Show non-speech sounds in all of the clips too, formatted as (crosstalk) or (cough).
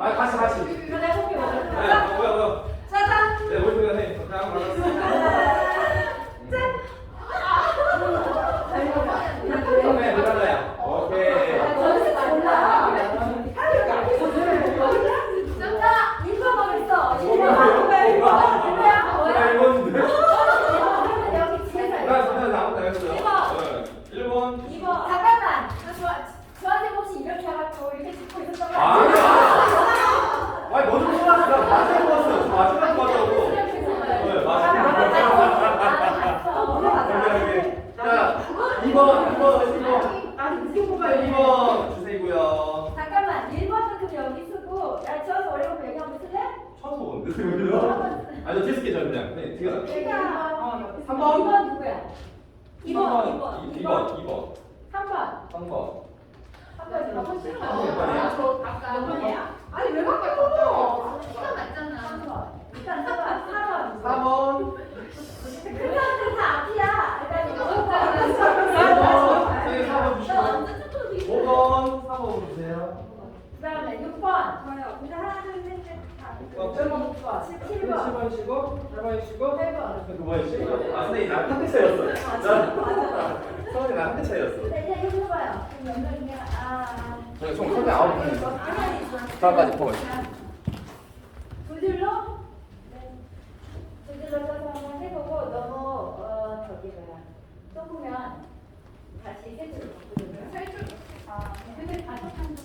말 말씀하시. 아니 저 디스켓 저 그냥. 네, 티가 나. 내가 삼 번. 2번 누구야? 2번 2번, 2번 2번, 2번. 3번 3번. 3번 4번 싫어 아니야. 저 아까 몇 번이야? 아니 왜? 시간 맞잖아 3번 일단 4번 4번 4번. 그거는 다 앞이야 일단 이거 4번. 네, 4번 주시고. 완전 쭈쭈이 5번. 4번 주세요. 그 다음에 6번 저요 근데 하나 둘셋넷 어, 7번 6번 7번 7번 쉬고, 8번 쉬고, 8번 9번 쉬고. 아, 선생님, 나한 대 차이였어. 나, 선생님, 나한 대 차이였어. 네, 이제 이거 해봐요 명이야? 아 저희 총 선생님 아홉 분이죠. 다음까지 뽑아요. 두 줄로 네. 두 줄로 써서 한번 해보고 너무 어 저기 뭐야 좁으면 다시 세 줄로 바꾸면 세 줄. 아 근데 다섯 칸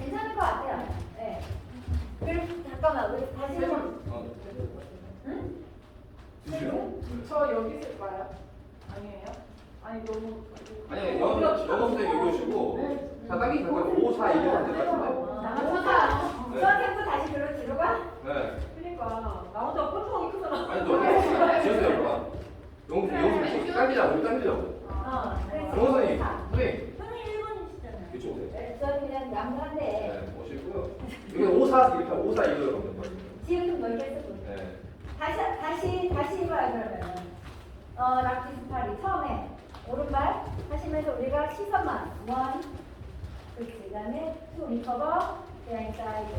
괜찮을 것 같아요. 네. 그럼 잠깐만 우리 다시 한번 어, 응? 주시요. 저 여기 쓸까요? 아니에요? 아니 너무 아니, 영어, 영어 선생님 여기 오시고, 자, 딱히 그거 5, 4, 2로 하면 될것 같은데. 나머지가 수학생도 다시 들어 뒤로 가? 네. 그러니까 나 혼자 꼴통이 크더라. 아니, 너, 지었어요. 영어, 영어 선생님, 당기자고, 우리 당기자고. 어. 그래서 영어 선생님, 자, 선생님, 선생님 1번이시잖아요. 이쪽 오세요. 네, 저는 그냥 양보한데 네, 오시고요. 여기 5, 4, 이렇게 5, 4, 2로 가면 돼요. 지금 쓰고 네. 다시 다시 다시 해봐요 그러면 어 락키 스파리. 처음에 오른발 하시면서 우리가 시선만. 원 그렇지. 그 다음에 투 리커버. 그냥 사이드.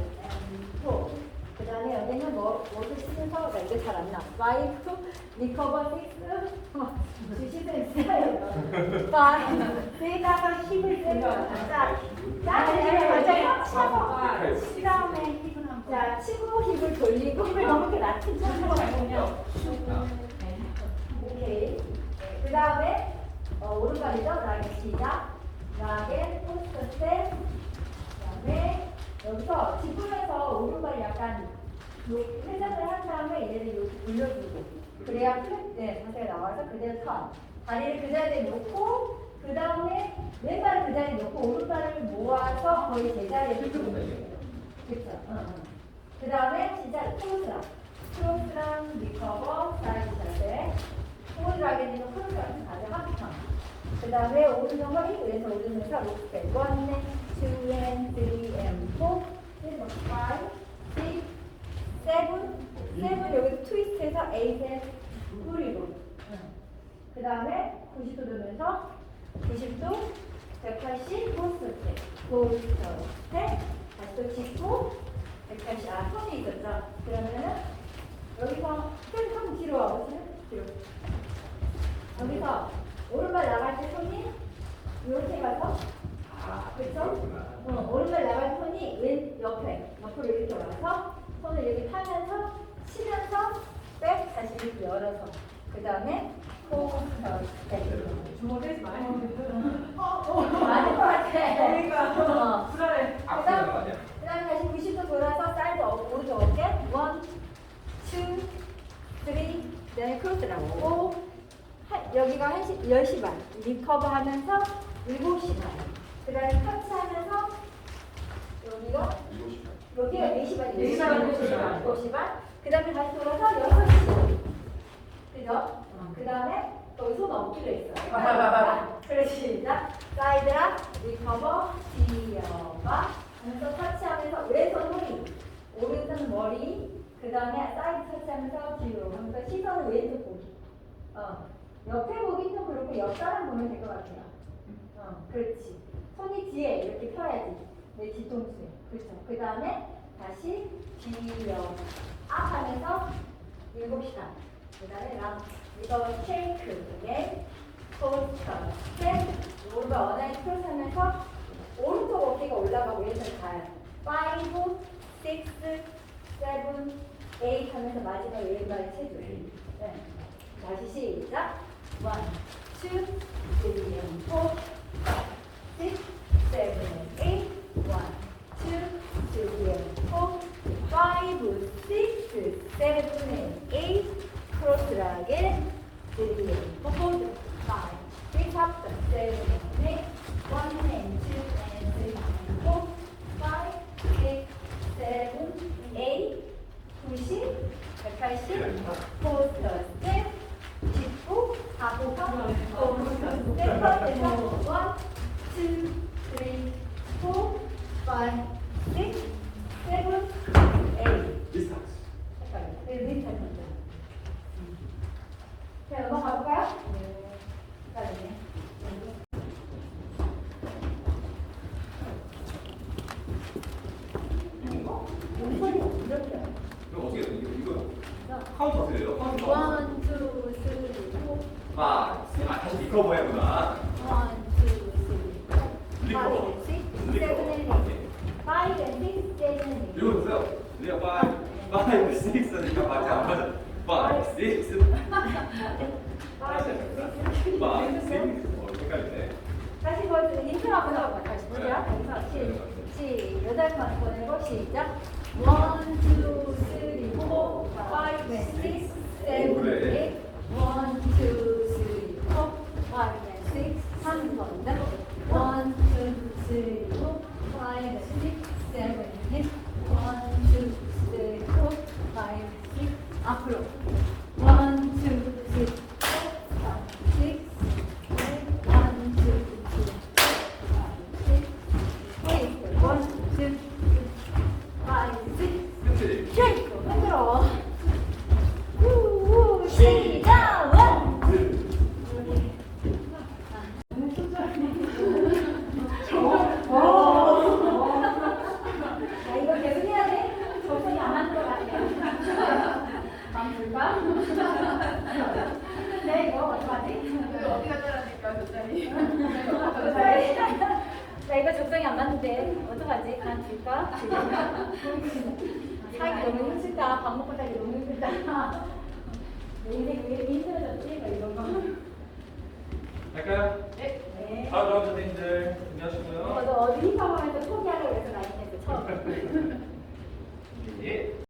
앤그 다음에 여기는 뭐, 뭐도 쓰면서, 나 이거 잘안 나. 파이브, 리커버, 식스, 주시는 있어요. 파이브, 세다가 힘을 쓰면, 자, 자, 맞아요. 쳐서, 그 다음에, 자, 치고 힘을 돌리고, 힘을 너무 이렇게 낮춘 척하고 가면요. 오케이. 그 다음에, 어, 오른발이죠? 나게 시작. 나게 포스터 스텝. 그 다음에, 여기서 짚으면서 오른발이 약간 요 회전을 한 다음에 얘를 이렇게 돌려주고 그래야 플랫 네, 자세가 나와서 그대로 턴. 다리를 그 자리에 놓고 그 다음에 왼발을 그 자리에 놓고 오른발을 모아서 거의 제자리에 두고 그렇죠. 그 다음에 진짜 크로스랑. 크로스랑 리커버 사이드 자세. 크로스하게 되면 크로스랑 가져 한턴그 다음에 오른쪽 허리 왼손 오른손에서 록백 원, 투, 앤, 쓰리, 앤, 포, 세븐, 파이브, 식, 세븐, 세븐 여기 트위스트해서 에이셋 뿌리고 그 다음에 90도 돌면서 90도 180 포스트 포스트 다시 또 짚고 180, 아 손이 있었죠. 그러면은 여기서 손 조금 뒤로 와보세요. 뒤로. 여기서 오른발 나갈 때 손이 이렇게 가서 아, 그렇죠? 어, 오른발 나갈 때 손이 왼 옆에 옆으로 이렇게 와서 손을 이렇게 타면서 치면서 백 다시 이렇게 열어서 그 다음에 호흡 백 주먹대지 마요. 맞을 것 같아 그러니까 어. 불안해. 앞으로 거 아니야? 그 다음에 다시 90도 돌아서 사이드 업, 오른쪽 어깨 원, 투, 쓰리 그 다음에 크로스랑 오 한- 여기가 1시, 10시 반 리커버 하면서 7시 반그 다음에 터치 하면서 여기가 여기가 4시 반, 4시 반, 7시 반, 7시 반. 그 다음에 다시 돌아서 6시. 그죠? 그 다음에 여기 손 없기로 했어. 그래, 시작. 사이드랑 리커버, 뒤어봐. 하면서 터치하면서 왼손 허리, 오른손 머리, 그 다음에 사이드 터치하면서 뒤로 하면서 시선을 왼쪽 보기. 어. 옆에 보기 좀 그렇고 옆 사람 보면 될 것 같아요. 어, 그렇지. 손이 뒤에 이렇게 펴야지. 네, 뒤통수. 그렇죠. 그 다음에 다시 뒤로 앞 하면서 일곱 시간. 그 다음에 람. 이거. 그다음에 포스터. 우리가 원하는 크로스 하면서 오른쪽 어깨가 올라가고 왼쪽 가요. 5, 6, 7, 8 하면서 마지막 왼발 체조. 네. 다시 시작. 1, 2, 3, 4, 5, 6, 7, 8 1, 2, 3, 4, 5, 6, 7, 8 크로스라게 3, 4, 5, 6, 7, 8 1 and 2 and 3 and 4, 5, 6, 7, 8 90, 180 포스터 스텝 짚고 하고 포스터 스텝 퍼센트 1, 2, 3, 4, 5, 6, 7, 8 비슷하지. 잠깐만요. 네, 리스트입니다. 자, 넘어가 볼까요? 네. 어? 우리 소리 이렇게. 이거 어떻게 돼? 이거 이거 카운트 어떻게 돼요? 카운트 카운트. 원, 투, 쓰리, 포. 아, 아 다시 리커버 해야구나. 원, 투, 쓰리, 포. 리커버. 파이브, 식스, 세븐, 에잇. 파이브, 식스, 에잇. 읽어보세요. 우리가 five, five, six니까 맞지 안 맞아? 파이브, 식스. 에잇. 어, 헷갈리네. 다시 보여주세요. 인트로 해볼까요? 다시 보세요. 여기서 시, 시, 여덟 번 보내고 시작. 원, 투, 쓰리, 포, 파이브, 식스, 세븐. 에잇. 원, 투, 쓰리, 포, 파이브, 식스. 한 번 더. 원, 투, 쓰리, 포, 파이브, 식스, 세븐, 에잇. 원, 투, 쓰리, 포, 파이브, 식스. 앞으로. 원, 투, 쓰리, 포, 파이브, 식스. One, two, three, four, five, six, eight. One, two, three, five, six. 그치? 쉐이크 흔들어. 우우 시작 원. 야 이거 계속 해야 돼? 적성이 안 맞는 것 같아. 방 볼까? 힘든데 이거 어떡하지? 이거 어디가 자라니까 저자리. 나 이거 적성이 안 맞는데 줄까? 살기 (laughs) 너무 힘들다. 밥 먹고 살기 너무 힘들다. 내 인생 왜 이렇게 힘들어졌지? 막 이런 거. 할까요? 네. 네. 다음 라운드 선생님들 준비하시고요. 저도 어디 힙합 하면서 포기하려고 해서 나 했는데 처음. 예. (laughs)